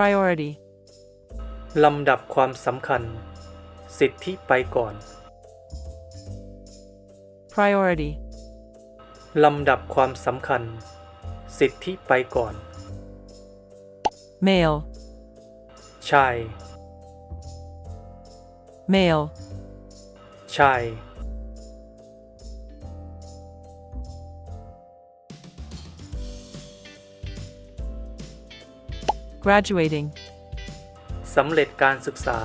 priority, ลำดับความสำคัญ สิทธิไปก่อน priority, ลำดับความสำคัญ สิทธิไปก่อน male, ชาย male, ชาย graduating, สำเร็จการศึกษา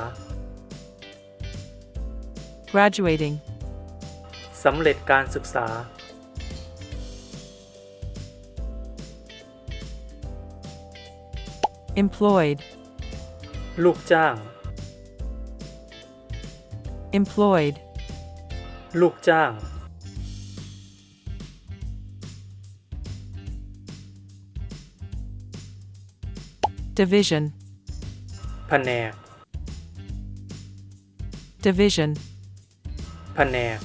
graduating, สำเร็จการศึกษา employed, ลูกจ้าง employed, ลูกจ้าง division, แผนก division, แผนก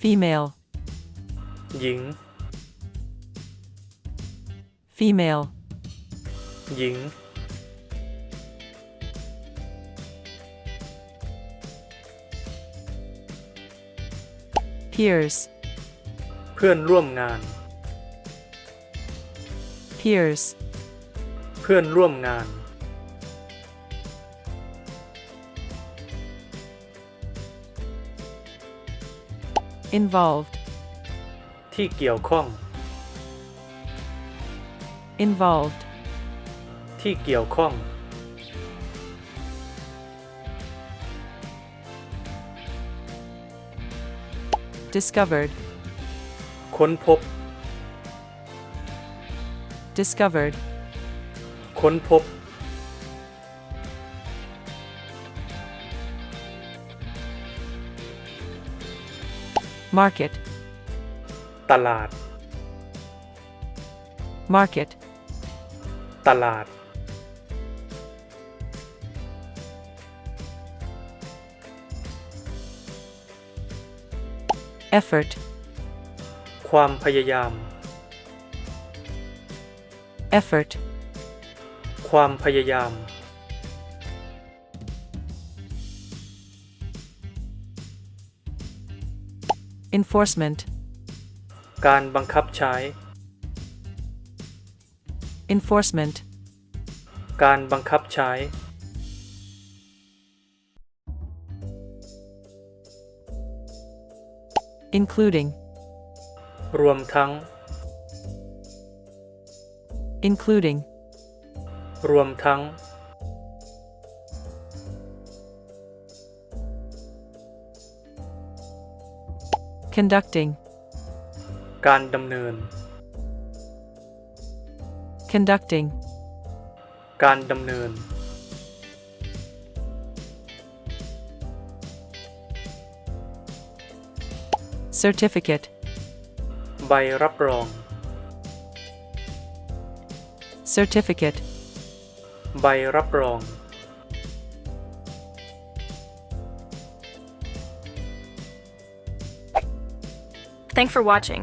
female, หญิง female, หญิง peers, เพื่อนร่วมงาน peers, เพื่อนร่วมงาน involved, ที่เกี่ยวข้อง involved, ที่เกี่ยวข้อง discovered, ค้นพบ discovered, ค้นพบ market, ตลาด market, ตลาด effort, ความพยายาม effort, ความพยายาม enforcement, การบังคับใช้ enforcement, การบังคับใช้ including, รวมทั้ง including, รวมทั้ง conducting, การดำเนิน conducting, การดำเนิน certificate, ใบรับรอง certificate, ใบรับรอง Thanks for watching.